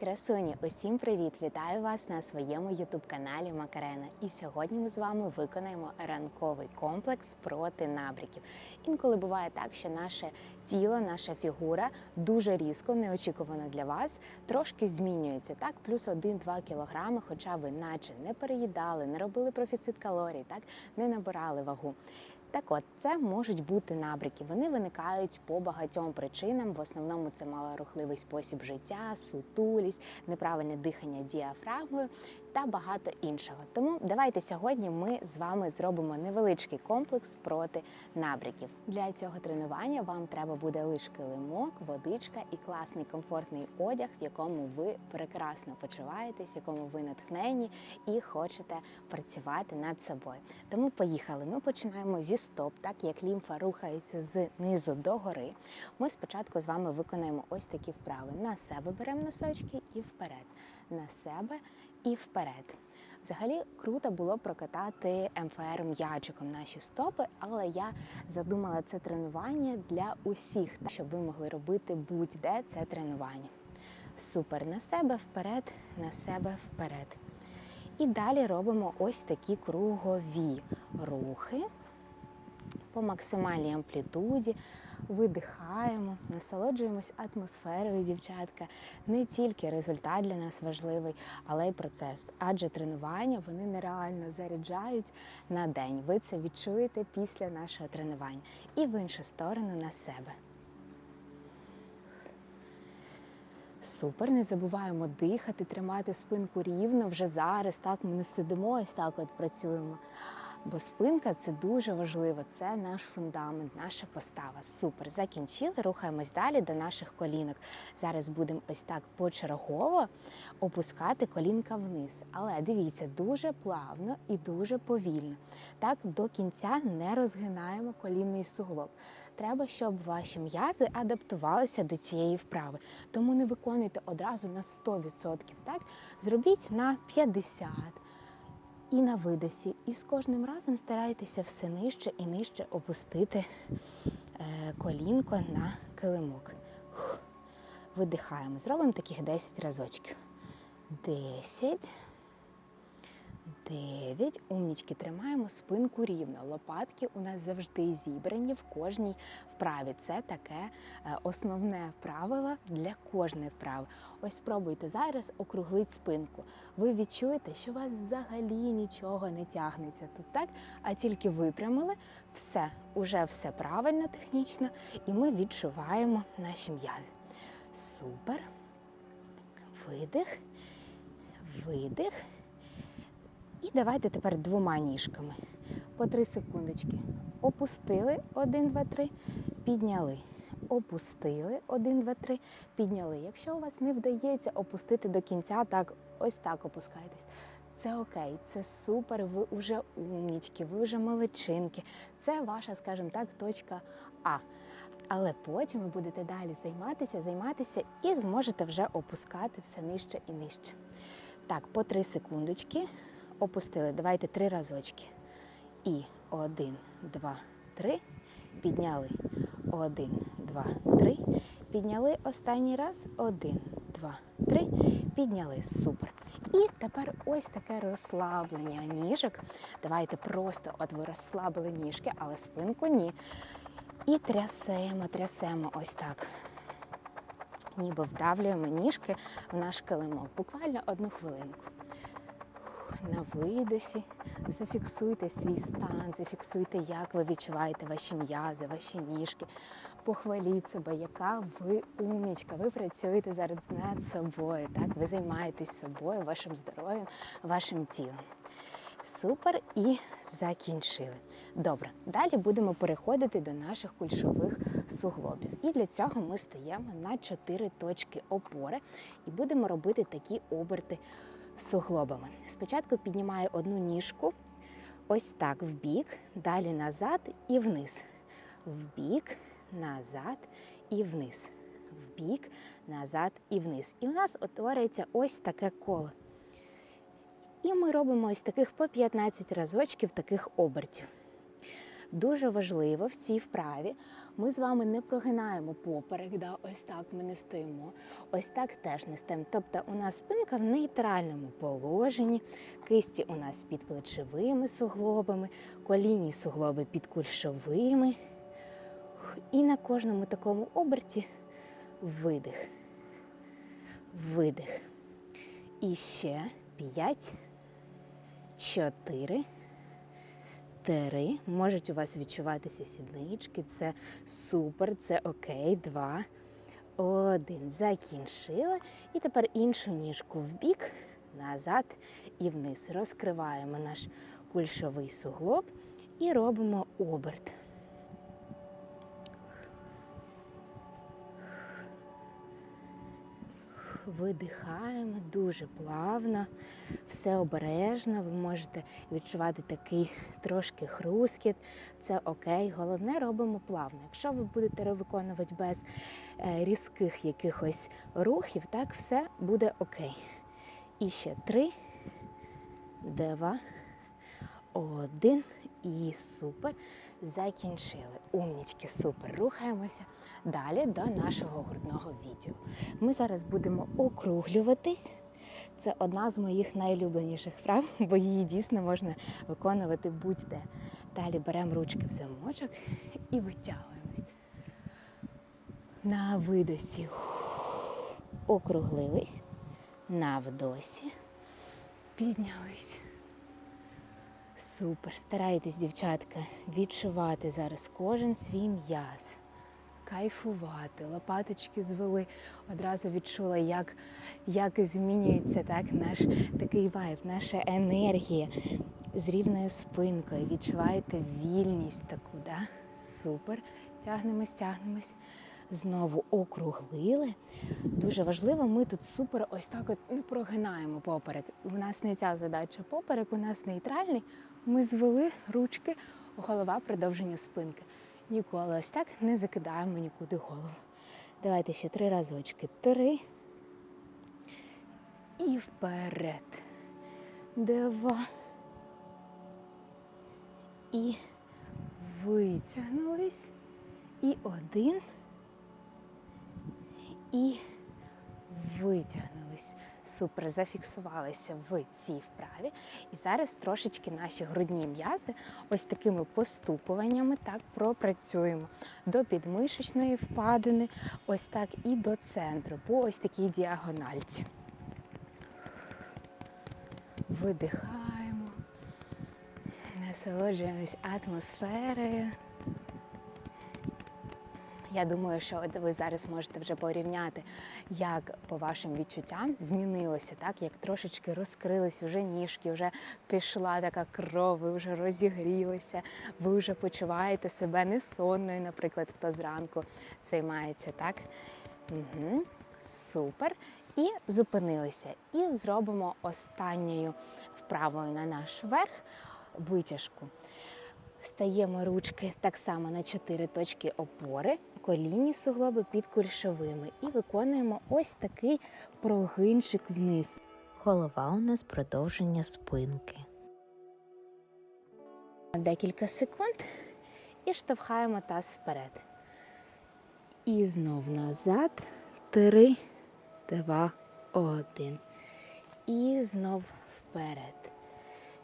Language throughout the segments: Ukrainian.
Красуні, усім привіт! Вітаю вас на своєму ютуб-каналі Макарена. І сьогодні ми з вами виконаємо ранковий комплекс проти набряків. Інколи буває так, що наше тіло, наша фігура дуже різко, неочікувано для вас, трошки змінюється. Так, плюс 1-2 кілограми, хоча ви наче не переїдали, не робили профіцит калорій, так не набирали вагу. Так от, це можуть бути набряки. Вони виникають по багатьом причинам. В основному це малорухливий спосіб життя, сутулість, неправильне дихання діафрагмою та багато іншого. Тому давайте сьогодні ми з вами зробимо невеличкий комплекс проти набряків. Для цього тренування вам треба буде лише килимок, водичка і класний комфортний одяг, в якому ви прекрасно почуваєтесь, в якому ви натхнені і хочете працювати над собою. Тому поїхали. Ми починаємо зі стоп, так як лімфа рухається з низу до гори. Ми спочатку з вами виконаємо ось такі вправи. На себе беремо носочки і вперед. На себе і вперед. Взагалі круто було прокатати МФР м'ячиком наші стопи, але я задумала це тренування для усіх, щоб ви могли робити будь-де це тренування. Супер на себе вперед, на себе вперед. І далі робимо ось такі кругові рухи по максимальній амплітуді, видихаємо, насолоджуємось атмосферою, дівчатка. Не тільки результат для нас важливий, але й процес. Адже тренування вони нереально заряджають на день. Ви це відчуєте після нашого тренування. І в іншу сторону на себе. Супер, не забуваємо дихати, тримати спинку рівно вже зараз. Так ми не сидимо, ось так от працюємо. Бо спинка це дуже важливо, це наш фундамент, наша постава. Супер. Закінчили, рухаємось далі до наших колінок. Зараз будемо ось так почергово опускати колінка вниз. Але дивіться, дуже плавно і дуже повільно. Так до кінця не розгинаємо колінний суглоб. Треба, щоб ваші м'язи адаптувалися до цієї вправи. Тому не виконуйте одразу на 100%. Так? Зробіть на 50% і на видосі. І з кожним разом старайтеся все нижче і нижче опустити е, колінко на килимок. Видихаємо. Зробимо таких 10 разочків. 10. 9. Умнічки, тримаємо спинку рівно. Лопатки у нас завжди зібрані в кожній вправі. Це таке е, основне правило для кожної вправи. Ось спробуйте зараз округлити спинку. Ви відчуєте, що у вас взагалі нічого не тягнеться тут, так? А тільки випрямили, все, уже все правильно технічно, і ми відчуваємо наші м'язи. Супер. Видих, видих. І давайте тепер двома ніжками. По три секундочки. Опустили, один, два, три, підняли. Опустили, один, два, три, підняли. Якщо у вас не вдається опустити до кінця, так ось так опускайтесь. Це окей, це супер, ви вже умнічки, ви вже молодчинки. Це ваша, скажімо так, точка А. Але потім ви будете далі займатися, займатися і зможете вже опускати все нижче і нижче. Так, по три секундочки опустили. Давайте три разочки. І один, два, три. Підняли. Один, два, три. Підняли останній раз. Один, два, три. Підняли. Супер. І тепер ось таке розслаблення ніжок. Давайте просто от ви розслабили ніжки, але спинку ні. І трясемо, трясемо ось так. Ніби вдавлюємо ніжки в наш килимок. Буквально одну хвилинку на видосі. Зафіксуйте свій стан, зафіксуйте, як ви відчуваєте ваші м'язи, ваші ніжки. Похваліть себе, яка ви умнічка. Ви працюєте зараз над собою. Так, ви займаєтесь собою, вашим здоров'ям, вашим тілом. Супер і закінчили. Добре, далі будемо переходити до наших кульшових суглобів. І для цього ми стаємо на 4 точки опори і будемо робити такі оберти суглобами. Спочатку піднімаю одну ніжку, ось так в бік, далі назад і вниз. В бік, назад і вниз. В бік, назад і вниз. І у нас утворюється ось таке коло. І ми робимо ось таких по 15 разочків таких обертів. Дуже важливо в цій вправі Ми з вами не прогинаємо поперек, да, ось так ми не стоїмо, ось так теж не стоїмо. Тобто у нас спинка в нейтральному положенні, кисті у нас під плечовими суглобами, колінні суглоби під кульшовими. І на кожному такому оберті видих, видих. І ще п'ять, чотири, три. Можуть у вас відчуватися сіднички. Це супер, це окей. Два. Один. Закінчили. І тепер іншу ніжку в бік, назад і вниз. Розкриваємо наш кульшовий суглоб і робимо оберт. Видихаємо дуже плавно, все обережно. Ви можете відчувати такий трошки хрускіт. Це окей. Головне робимо плавно. Якщо ви будете виконувати без е, різких якихось рухів, так все буде окей. І ще три, два, один. І супер. Закінчили. Умнічки, супер. Рухаємося далі до нашого грудного відділу. Ми зараз будемо округлюватись. Це одна з моїх найлюбленіших вправ, бо її дійсно можна виконувати будь-де. Далі беремо ручки в замочок і витягуємось. На видосі округлились, на вдосі піднялись. Супер. Старайтесь, дівчатка, відчувати зараз кожен свій м'яз, кайфувати, лопаточки звели. Одразу відчула, як, як змінюється так, наш такий вайб, наша енергія з рівною спинкою. Відчуваєте вільність таку, да? Супер. Тягнемось, тягнемось. Знову округлили. Дуже важливо, ми тут супер ось так от не прогинаємо поперек. У нас не ця задача поперек, у нас нейтральний. Ми звели ручки, голова продовження спинки. Ніколи ось так не закидаємо нікуди голову. Давайте ще три разочки. Три. І вперед. Два. І витягнулись. І один. І витягнулись. Супер, зафіксувалися в цій вправі. І зараз трошечки наші грудні м'язи ось такими поступуваннями так пропрацюємо до підмишечної впадини, ось так і до центру, по ось такій діагональці. Видихаємо, насолоджуємось атмосферою. Я думаю, що от ви зараз можете вже порівняти, як по вашим відчуттям змінилося, так як трошечки розкрились вже ніжки, вже пішла така кров, ви вже розігрілися, ви вже почуваєте себе не сонною, наприклад, хто зранку займається, так? Угу. Супер. І зупинилися. І зробимо останньою вправою на наш верх витяжку. Стаємо ручки так само на чотири точки опори, колінні суглоби під кульшовими. І виконуємо ось такий прогинчик вниз. Голова у нас продовження спинки. Декілька секунд і штовхаємо таз вперед. І знов назад. Три, два, один. І знов вперед.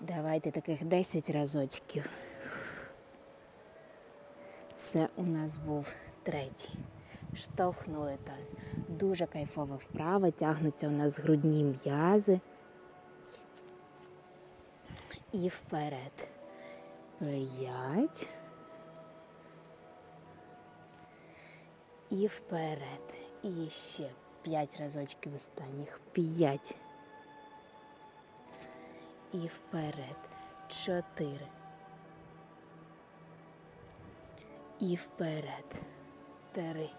Давайте таких 10 разочків. Це у нас був третій. Штовхнули таз. Дуже кайфова вправа. Тягнуться у нас грудні м'язи. І вперед. П'ять. І вперед. І ще п'ять разочків останніх. П'ять. І вперед. Чотири. І вперед. Три.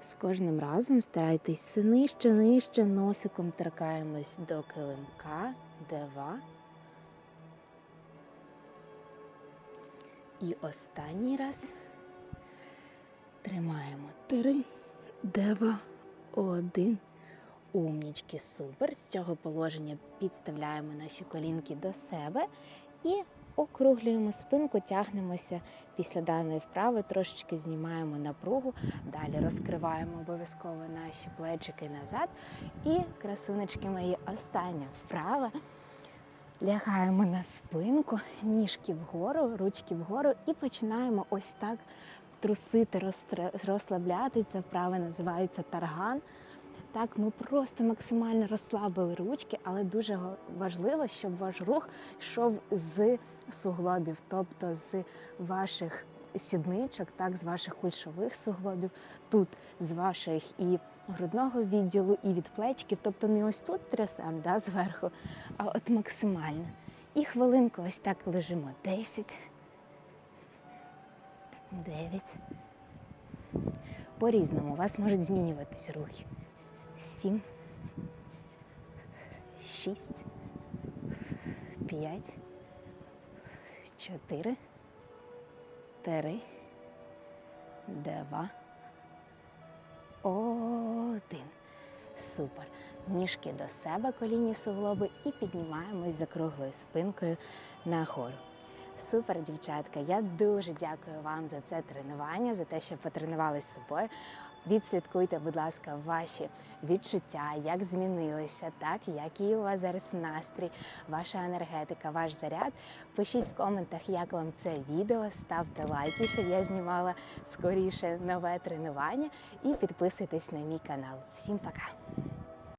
З кожним разом старайтесь нижче, нижче, носиком торкаємось до килимка. Два. І останній раз тримаємо три, два, один. Умнічки, супер. З цього положення підставляємо наші колінки до себе і Округлюємо спинку, тягнемося після даної вправи, трошечки знімаємо напругу. Далі розкриваємо обов'язково наші плечики назад. І красунечки мої, остання вправа. Лягаємо на спинку, ніжки вгору, ручки вгору і починаємо ось так трусити, розтра- розслабляти. Ця вправа називається тарган. Так, ми просто максимально розслабили ручки, але дуже важливо, щоб ваш рух йшов з суглобів, тобто з ваших сідничок, так, з ваших кульшових суглобів, тут з ваших і грудного відділу, і від плечків, тобто не ось тут трясем да, зверху, а от максимально. І хвилинку ось так лежимо. 10, 9. По-різному у вас можуть змінюватись рухи. 7, 6, 5, 4, 3, 2, 1. Супер. Ніжки до себе, колінні суглоби і піднімаємось за круглою спинкою нагору. Супер, дівчатка. Я дуже дякую вам за це тренування, за те, що потренували з собою. Відслідкуйте, будь ласка, ваші відчуття, як змінилися, так який у вас зараз настрій, ваша енергетика, ваш заряд. Пишіть в коментах, як вам це відео, ставте лайки, щоб я знімала скоріше нове тренування, і підписуйтесь на мій канал. Всім пока!